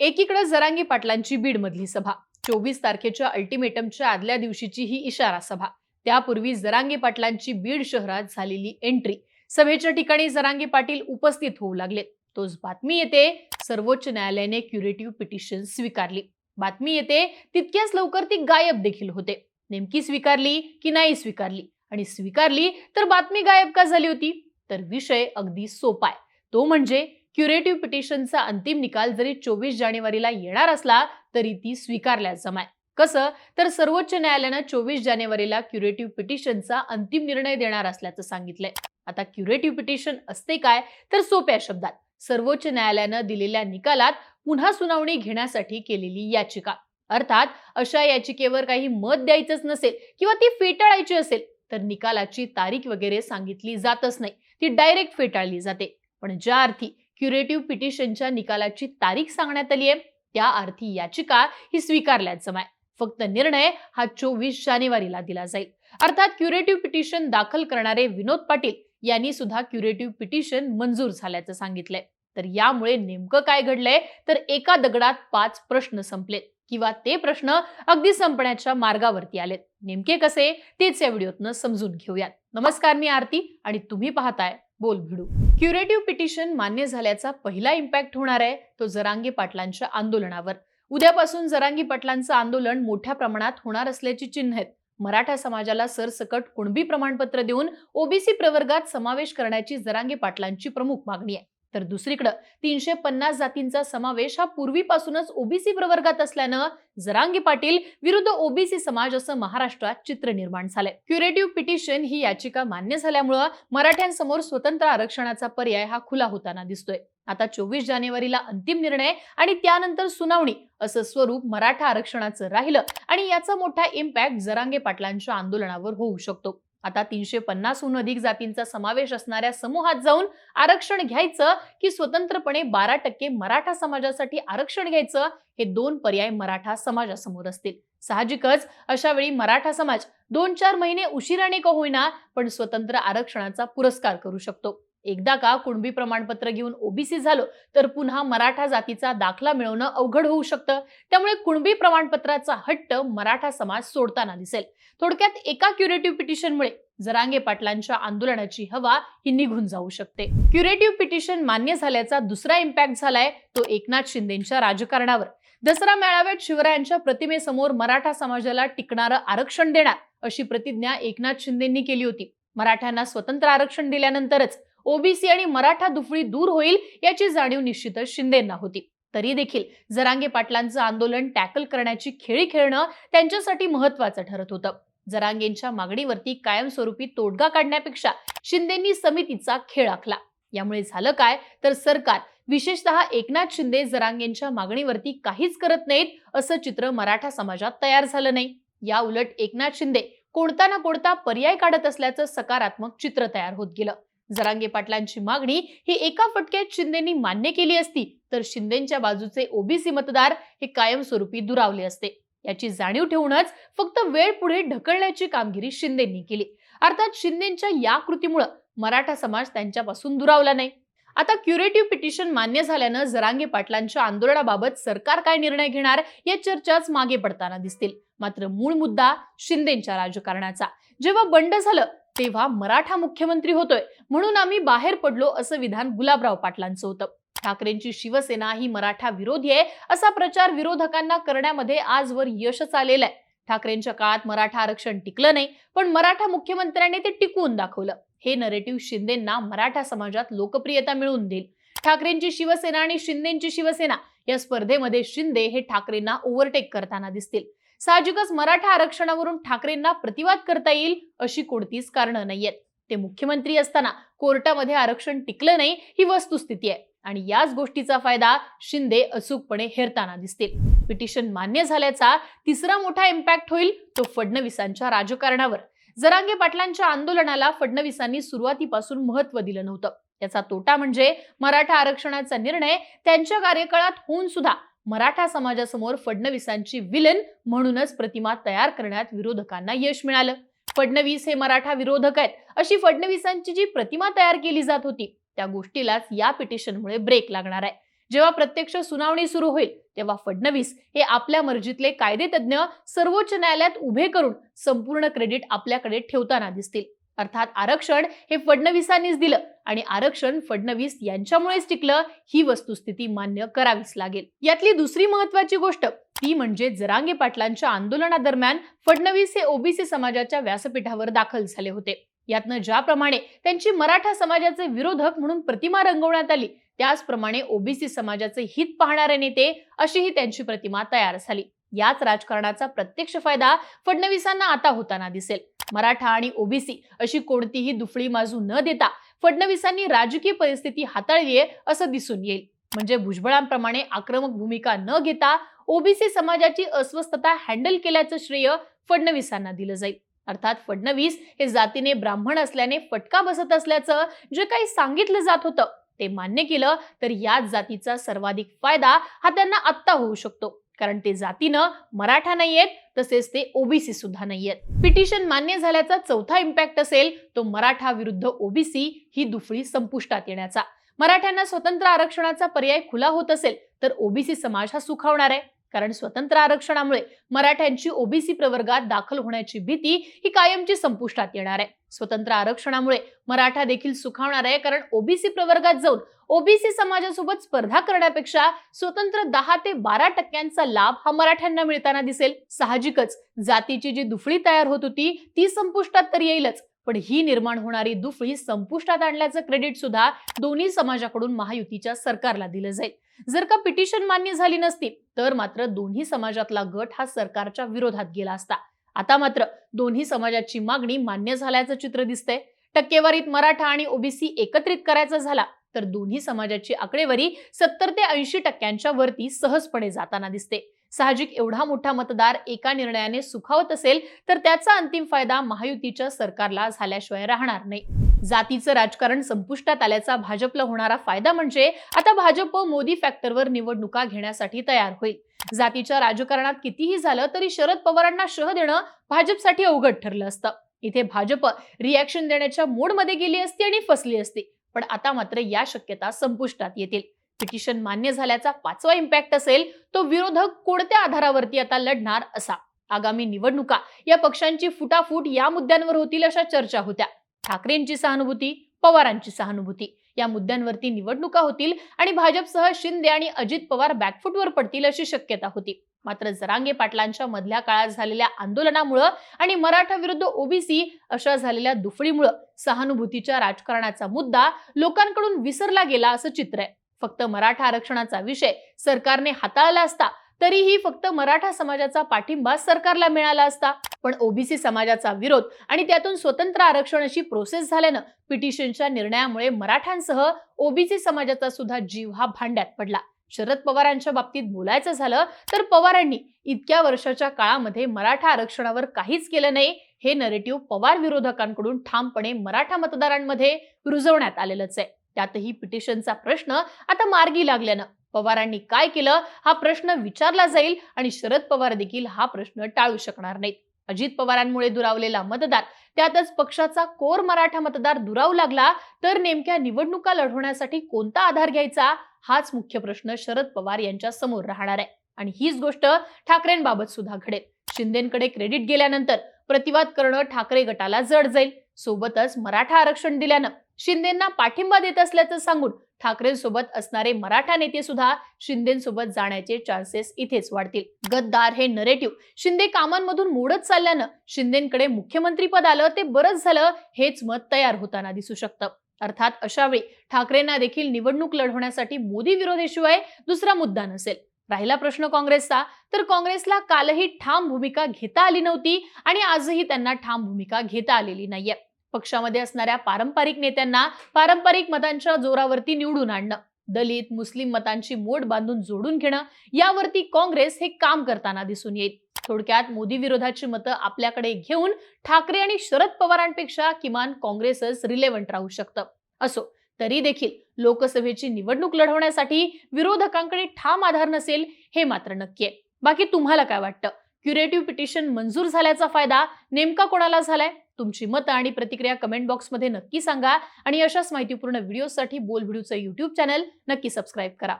एकीकडे जरांगी पाटलांची बीडमधली सभा. चोवीस तारखेच्या अल्टिमेटमच्या आदल्या दिवशीची ही इशारा सभा. त्यापूर्वी जरांगी पाटलांची बीड शहरात झालेली एंट्री. सभेच्या ठिकाणी जरांगी पाटील उपस्थित होऊ लागले. तोच बातमी येते सर्वोच्च न्यायालयाने क्युरेटिव्ह पिटिशन स्वीकारली. बातमी येते तितक्याच लवकर ती गायब देखील होते. नेमकी स्वीकारली की नाही स्वीकारली? आणि स्वीकारली तर बातमी गायब का झाली होती? तर विषय अगदी सोपा आहे. तो म्हणजे क्युरेटिव्ह पिटिशनचा अंतिम निकाल जरी चोवीस जानेवारीला येणार असला तरी ती स्वीकारल्या जमाय कसं? तर सर्वोच्च न्यायालयानं चोवीस जानेवारीला क्युरेटिव्ह पिटिशनचा अंतिम निर्णय देणार असल्याचं सांगितलंय. आता क्युरेटिव्ह पिटिशन असते काय? तर सोप्या शब्दात सर्वोच्च न्यायालयानं दिलेल्या निकालात पुन्हा सुनावणी घेण्यासाठी केलेली याचिका. अर्थात अशा याचिकेवर काही मत द्यायचंच नसेल किंवा ती फेटाळायची असेल तर निकालाची तारीख वगैरे सांगितली जातच नाही. ती डायरेक्ट फेटाळली जाते. पण ज्या अर्थी क्युरेटिव्ह पिटिशनच्या निकालाची तारीख सांगण्यात आली आहे त्या अर्थी याचिका ही स्वीकारल्याचं आहे. फक्त निर्णय हा चोवीस जानेवारीला दिला जाईल. अर्थात क्युरेटिव्ह पिटिशन दाखल करणारे विनोद पाटील यांनी सुद्धा क्युरेटिव्ह पिटिशन मंजूर झाल्याचं सांगितलंय. तर यामुळे नेमकं काय घडलंय? तर एका दगडात पाच प्रश्न संपलेत किंवा ते प्रश्न अगदी संपण्याच्या मार्गावरती आलेत. नेमके कसे? तेच या व्हिडिओतनं समजून घेऊयात. नमस्कार मी आरती आणि तुम्ही पाहताय बोल भिडू क्युरेटिव्ह पिटिशन मान्य झाल्याचा पहिला इम्पॅक्ट होणार आहे तो जरांगी पाटलांच्या आंदोलनावर. उद्यापासून जरांगी पाटलांचं आंदोलन मोठ्या प्रमाणात होणार असल्याची चिन्ह आहेत. मराठा समाजाला सरसकट कुणबी प्रमाणपत्र देऊन ओबीसी प्रवर्गात समावेश करण्याची जरांगी पाटलांची प्रमुख मागणी आहे. तर दुसरीकडे तीनशे पन्नास जातींचा समावेश हा पूर्वीपासूनच ओबीसी प्रवर्गात असल्यानं जरांगी पाटील विरुद्ध ओबीसी समाज असं महाराष्ट्रात चित्र निर्माण झालंय. क्युरेटिव्ह पिटिशन ही याचिका मान्य झाल्यामुळं मराठ्यांसमोर स्वतंत्र आरक्षणाचा पर्याय हा खुला होताना दिसतोय. आता चोवीस जानेवारीला अंतिम निर्णय आणि त्यानंतर सुनावणी असं स्वरूप मराठा आरक्षणाचं राहिलं आणि याचा मोठा इम्पॅक्ट जरांगे पाटलांच्या आंदोलनावर होऊ शकतो. आता तीनशे पन्नासहून अधिक जातींचा समावेश असणाऱ्या समूहात जाऊन आरक्षण घ्यायचं की स्वतंत्रपणे बारा टक्के मराठा समाजासाठी आरक्षण घ्यायचं हे दोन पर्याय मराठा समाजासमोर असतील. साहजिकच अशा वेळी मराठा समाज दोन चार महिने उशिराने का होईना पण स्वतंत्र आरक्षणाचा पुरस्कार करू शकतो. एकदा का कुणबी प्रमाणपत्र घेऊन ओबीसी झालो तर पुन्हा मराठा जातीचा दाखला मिळवणं अवघड होऊ शकतं. त्यामुळे कुणबी प्रमाणपत्राचा हट्ट मराठा समाज सोडताना दिसेल. थोडक्यात एका क्युरेटिव्ह पिटिशनमुळे जरांगे पाटलांच्या आंदोलनाची हवा ही निघून जाऊ शकते. क्युरेटिव्ह पिटिशन मान्य झाल्याचा दुसरा इम्पॅक्ट झालाय तो एकनाथ शिंदेच्या राजकारणावर. दसरा मेळाव्यात शिवरायांच्या प्रतिमेसमोर मराठा समाजाला टिकणारं आरक्षण देणार अशी प्रतिज्ञा एकनाथ शिंदेंनी केली होती. मराठ्यांना स्वतंत्र आरक्षण दिल्यानंतरच ओबीसी आणि मराठा दुफळी दूर होईल याची जाणीव निश्चितच शिंदेंना होती. तरी देखील जरांगे पाटलांचं आंदोलन टॅकल करण्याची खेळी खेळणं त्यांच्यासाठी महत्वाचं ठरत होतं. जरांगेंच्या मागणीवरती कायमस्वरूपी तोडगा काढण्यापेक्षा शिंदेंनी समितीचा खेळ आखला. यामुळे झालं काय? तर सरकार विशेषतः एकनाथ शिंदे जरांगेंच्या मागणीवरती काहीच करत नाहीत असं चित्र मराठा समाजात तयार झालं नाही. या उलट एकनाथ शिंदे कोणता ना कोणता पर्याय काढत असल्याचं सकारात्मक चित्र तयार होत गेलं. जरांगे पाटलांची मागणी ही एका फटक्यात शिंदेनी मान्य केली असती तर शिंदेच्या बाजूचे ओबीसी मतदार हे कायमस्वरूपी दुरावले असते. याची जाणीव ठेवूनच फक्त वेळ पुढे ढकलण्याची कामगिरी शिंदेंनी केली. अर्थात शिंदेच्या या कृतीमुळं मराठा समाज त्यांच्यापासून दुरावला नाही. आता क्युरेटिव्ह पिटिशन मान्य झाल्यानं जरांगे पाटलांच्या आंदोलनाबाबत सरकार काय निर्णय घेणार या चर्चाच मागे पडताना दिसतील. मात्र मूळ मुद्दा शिंदेच्या राजकारणाचा. जेव्हा बंड झालं तेव्हा मराठा मुख्यमंत्री होतोय. म्हणून आम्ही बाहेर पडलो असं विधान गुलाबराव पाटलांचं होतं. ठाकरेंची शिवसेना ही मराठा विरोधी आहे असा प्रचार विरोधकांना करण्यामध्ये आजवर यशच आलेलं आहे. ठाकरेंच्या काळात मराठा आरक्षण टिकलं नाही पण मराठा मुख्यमंत्र्यांनी ते टिकवून दाखवलं. हे नरेटिव्ह शिंदेना मराठा समाजात लोकप्रियता मिळवून देईल. ठाकरेंची शिवसेना आणि शिंदेची शिवसेना या स्पर्धेमध्ये शिंदे हे ठाकरेंना ओव्हरटेक करताना दिसतील. साहजिकच मराठा आरक्षणावरून ठाकरेंना प्रतिवाद करता येईल अशी कोणतीच कारणं नाहीयेत. ते मुख्यमंत्री असताना कोर्टामध्ये आरक्षण टिकलं नाही ही वस्तुस्थिती आहे. आणि याच गोष्टीचा फायदा शिंदे अचूकपणे हेरताना दिसतील. पिटिशन मान्य झाल्याचा तिसरा मोठा इम्पॅक्ट होईल तो फडणवीसांच्या राजकारणावर. जरांगे पाटलांच्या आंदोलनाला फडणवीसांनी सुरुवातीपासून महत्त्व दिलं नव्हतं. याचा तोटा म्हणजे मराठा आरक्षणाचा निर्णय त्यांच्या कार्यकाळात होऊन सुद्धा मराठा समाजासमोर फडणवीसांची विलन म्हणूनच प्रतिमा तयार करण्यात विरोधकांना यश मिळालं. फडणवीस हे मराठा विरोधक आहेत. अशी फडणवीसांची जी प्रतिमा तयार केली जात होती त्या गोष्टीलाच या पिटिशनमुळे ब्रेक लागणार आहे. जेव्हा प्रत्यक्ष सुनावणी सुरू होईल तेव्हा फडणवीस हे आपल्या मर्जीतले कायदेतज्ञ सर्वोच्च न्यायालयात उभे करून संपूर्ण क्रेडिट आपल्याकडे ठेवताना दिसतील. अर्थात आरक्षण हे फडणवीसांनीच दिलं आणि आरक्षण फडणवीस यांच्यामुळेच टिकलं ही वस्तुस्थिती मान्य करावीच लागेल. यातली दुसरी महत्वाची गोष्ट ती म्हणजे जरांगे पाटलांच्या आंदोलनादरम्यान फडणवीस हे ओबीसी समाजाच्या व्यासपीठावर दाखल झाले होते. यातनं ज्याप्रमाणे त्यांची मराठा समाजाचे विरोधक म्हणून प्रतिमा रंगवण्यात आली त्याचप्रमाणे ओबीसी समाजाचे हित पाहणारे नेते अशीही त्यांची प्रतिमा तयार झाली. याच राजकारणाचा प्रत्यक्ष फायदा फडणवीसांना आता होताना दिसेल. मराठा आणि ओबीसी अशी कोणतीही दुफळी माजू न देता फडणवीसांनी राजकीय परिस्थिती हाताळली आहे असं दिसून येईल. म्हणजे भुजबळांप्रमाणे आक्रमक भूमिका न घेता ओबीसी समाजाची अस्वस्थता हँडल केल्याचं श्रेय फडणवीसांना दिलं जाईल. अर्थात फडणवीस हे जातीने ब्राह्मण असल्याने फटका बसत असल्याचं जे काही सांगितलं जात होतं ते मान्य केलं तर याच जातीचा सर्वाधिक फायदा हा त्यांना आत्ता होऊ शकतो. कारण ते जातीनं मराठा नाहीयेत तसेच ते ओबीसी सुद्धा नाहीयेत. पिटिशन मान्य झाल्याचा चौथा इम्पॅक्ट असेल तो मराठा विरुद्ध ओबीसी ही दुफळी संपुष्टात येण्याचा. मराठ्यांना स्वतंत्र आरक्षणाचा पर्याय खुला होत असेल तर ओबीसी समाज हा सुखावणार आहे. कारण स्वतंत्र आरक्षणामुळे मराठ्यांची ओबीसी प्रवर्गात दाखल होण्याची भीती ही कायमची संपुष्टात येणार आहे. स्वतंत्र आरक्षणामुळे मराठा देखील सुखावणार आहे कारण ओबीसी प्रवर्गात जाऊन ओबीसी समाजासोबत स्पर्धा करण्यापेक्षा स्वतंत्र दहा ते बारा टक्क्यांचा लाभ हा मराठ्यांना मिळताना दिसेल. साहजिकच जातीची जी दुफळी तयार होत होती ती संपुष्टात तर येईलच. पण ही निर्माण होणारी दुफळी संपुष्टात आणल्याचं क्रेडिट सुद्धा दोन्ही समाजाकडून महायुतीच्या सरकारला दिलं जाईल. जर का पिटिशन मान्य झाली नसती तर मात्र दोन्ही समाजातला गट हा सरकारच्या विरोधात गेला असता. आता मात्र दोन्ही समाजाची मागणी मान्य झाल्याचं चित्र दिसतंय. टक्केवारीत मराठा आणि ओबीसी एकत्रित करायचा झाला तर दोन्ही समाजाची आकडेवारी सत्तर ते ऐंशी टक्क्यांच्या वरती सहजपणे जाताना दिसते. साहजिक एवढा मोठा मतदार एका निर्णयाने सुखावत असेल तर त्याचा अंतिम फायदा महायुतीच्या सरकारला झाल्याशिवाय राहणार नाही. जातीचं राजकारण संपुष्टात आल्याचा भाजपला होणारा फायदा म्हणजे आता भाजप मोदी फॅक्टरवर निवडणुका घेण्यासाठी तयार होईल. जातीच्या राजकारणात कितीही झालं तरी शरद पवारांना शह देणं भाजपसाठी अवघड ठरलं असतं. इथे भाजप रिॲक्शन देण्याच्या मोडमध्ये गेली असती आणि फसली असती. पण आता मात्र या शक्यता संपुष्टात येतील. पिटिशन मान्य झाल्याचा पाचवा इम्पॅक्ट असेल तो विरोधक कोणत्या आधारावरती आता लढणार असा? आगामी निवडणुका या पक्षांची फुटाफूट या मुद्द्यांवर होतील अशा चर्चा होत्या. ठाकरेंची सहानुभूती पवारांची सहानुभूती या मुद्द्यांवरती निवडणुका होतील आणि भाजपसह शिंदे आणि अजित पवार बॅकफुटवर पडतील अशी शक्यता होती. मात्र जरांगे पाटलांच्या मधल्या काळात झालेल्या आंदोलनामुळं आणि मराठा विरुद्ध ओबीसी अशा झालेल्या दुफळीमुळं सहानुभूतीच्या राजकारणाचा मुद्दा लोकांकडून विसरला गेला असं चित्र आहे. फक्त मराठा आरक्षणाचा विषय सरकारने हाताळला असता तरीही फक्त मराठा समाजाचा पाठिंबा सरकारला मिळाला असता. पण ओबीसी समाजाचा विरोध आणि त्यातून स्वतंत्र आरक्षण अशी प्रोसेस झाल्यानं पिटिशनच्या निर्णयामुळे मराठ्यांसह ओबीसी समाजाचा सुद्धा जीव हा भांड्यात पडला. शरद पवारांच्या बाबतीत बोलायचं झालं तर पवारांनी इतक्या वर्षाच्या काळामध्ये मराठा आरक्षणावर काहीच केलं नाही हे नरेटिव्ह पवार विरोधकांकडून ठामपणे मराठा मतदारांमध्ये रुजवण्यात आलेलंच आहे. त्यातही पिटिशनचा प्रश्न आता मार्गी लागल्यानं. पवारांनी काय केलं? हा प्रश्न विचारला जाईल आणि शरद पवार देखील हा प्रश्न टाळू शकणार नाहीत. अजित पवारांमुळे दुरावलेला मतदार त्यातच पक्षाचा कोर मराठा मतदार दुरावू लागला तर नेमक्या निवडणुका लढवण्यासाठी कोणता आधार घ्यायचा? हाच मुख्य प्रश्न शरद पवार यांच्या समोर राहणार आहे. आणि हीच गोष्ट ठाकरेंबाबत सुद्धा घडेल. शिंदेकडे क्रेडिट गेल्यानंतर प्रतिवाद करणं ठाकरे गटाला जड जाईल. सोबतच मराठा आरक्षण दिल्यानं शिंदेना पाठिंबा देत असल्याचं सांगून ठाकरेंसोबत असणारे मराठा नेते सुद्धा शिंदेसोबत जाण्याचे चान्सेस इथेच वाढतील. गद्दार हे नरेटिव्ह शिंदे कामांमधून मोडत चालल्यानं शिंदेकडे मुख्यमंत्री पद आलं ते बरंच झालं हेच मत तयार होताना दिसू शकतं. अर्थात अशावेळी ठाकरेंना देखील निवडणूक लढवण्यासाठी मोदी विरोधीशिवाय दुसरा मुद्दा नसेल. राहिला प्रश्न काँग्रेसचा तर काँग्रेसला कालही ठाम भूमिका घेता आली नव्हती आणि आजही त्यांना ठाम भूमिका घेता आलेली नाहीये. पक्षामध्ये असणाऱ्या पारंपरिक नेत्यांना पारंपरिक मतांच्या जोरावरती निवडून आणणं दलित मुस्लिम मतांची मोड बांधून जोडून घेणं यावरती काँग्रेस हे काम करताना दिसून येईल. थोडक्यात मोदी विरोधाची मतं आपल्याकडे घेऊन ठाकरे आणि शरद पवारांपेक्षा किमान काँग्रेसच रिलेव्हंट राहू शकतं. असो तरी देखील लोकसभेची निवडणूक लढवण्यासाठी विरोधकांकडे ठाम आधार नसेल हे मात्र नक्की आहे. बाकी तुम्हाला काय वाटतं? क्युरेटिव्ह पिटिशन मंजूर झाल्याचा फायदा नेमका कोणाला झालाय? तुमची मतं आणि प्रतिक्रिया कमेंट बॉक्समध्ये नक्की सांगा. आणि अशाच माहितीपूर्ण व्हिडिओसाठी बोल व्हिडिओचं यूट्यूब चॅनल नक्की सबस्क्राईब करा.